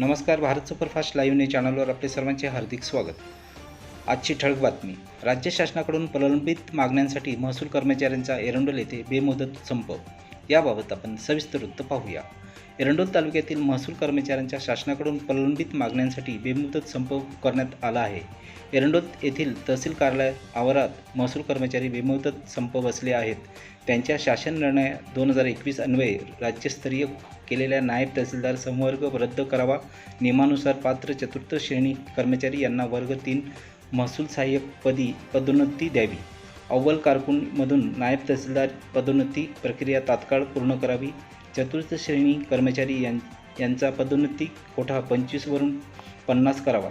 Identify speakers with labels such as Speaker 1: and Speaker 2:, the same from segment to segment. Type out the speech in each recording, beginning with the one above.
Speaker 1: नमस्कार Bharat superfast live news चॅनलवर आपले सर्वांचे हार्दिक स्वागत. आजची ठळक बातमी. राज्य शासनाकडून प्रलंबित मागण्यांसाठी महसूल कर्मचाऱ्यांचा एरंडोल येथे बेमुदत संप. याबाबत आपण सविस्तर वृत्त पाहूया. एरंडोल तालुक्यातील महसूल कर्मचाऱ्यांच्या शासनाकडून प्रलंबित मागण्यांसाठी बेमुदत संप करण्यात आला आहे. एरंडोल येथील तहसील कार्यालय आवारात महसूल कर्मचारी बेमुदत संप बसले आहेत. त्यांच्या शासन निर्णय दोन हजार एकवीस अन्वये राज्यस्तरीय केलेल्या नायब तहसीलदार संवर्ग रद्द करावा. नियमानुसार पात्र चतुर्थ श्रेणी कर्मचारी यांना वर्ग तीन महसूल सहाय्यकपदी पदोन्नती द्यावी. अव्वल कारकूनमधून नायब तहसीलदार पदोन्नती प्रक्रिया तात्काळ पूर्ण करावी. चतुर्थ श्रेणी कर्मचारी यां यांचा पदोन्नती कोठा पंचवीसवरून पन्नास करावा.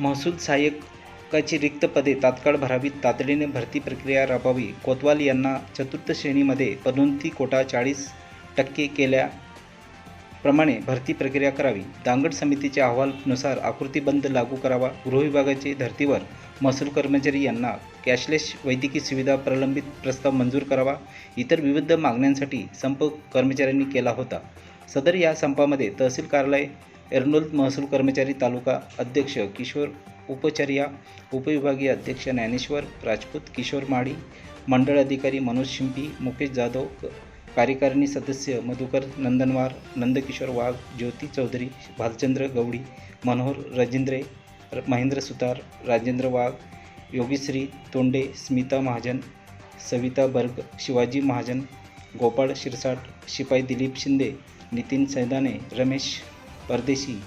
Speaker 1: महसूल सहाय्यकाची रिक्त पदे तात्काळ भरावीत तातडीने भरती प्रक्रिया राबवावी. कोतवाल यांना चतुर्थ श्रेणीमध्ये पदोन्नती कोटा चाळीस टक्के केल्या प्रमाणे भरती प्रक्रिया करावी. दांगड समितीच्या अहवालानुसार आकृतीबंद लागू करावा. गृहविभागाचे धर्तीवर महसूल कर्मचारी यांना कॅशलेस वैद्यकीय सुविधा प्रलंबित प्रस्ताव मंजूर करावा. इतर विविध मागण्यांसाठी संप कर्मचाऱ्यांनी केला होता. सदर या संपामध्ये तहसील कार्यालय एरनोल महसूल कर्मचारी तालुका अध्यक्ष किशोर उपचर्या उपविभागीय अध्यक्ष ज्ञानेश्वर राजपूत किशोर माळी मंडळ अधिकारी मनोज शिंपी मुकेश जाधव कार्यकारिणी सदस्य मधुकर नंदनवार नंदकिशोर वाघ ज्योती चौधरी भालचंद्र गवडी मनोहर राजेंद्रे महेंद्र सुतार राजेंद्र वाघ योगीश्री तोंडे स्मिता महाजन सविता बर्ग शिवाजी महाजन गोपाळ शिरसाट शिपाई दिलीप शिंदे नितीन सैदाने रमेश परदेशी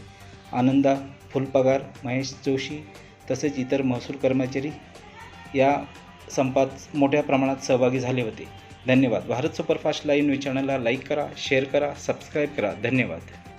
Speaker 1: आनंदा फुलपगार महेश जोशी तसेच इतर महसूल कर्मचारी या संपात मोठ्या प्रमाणात सहभागी झाले होते. धन्यवाद. भारत सुपरफास्ट लाईव्ह न्यूज चॅनलला लाईक करा शेअर करा सबस्क्राईब करा. धन्यवाद.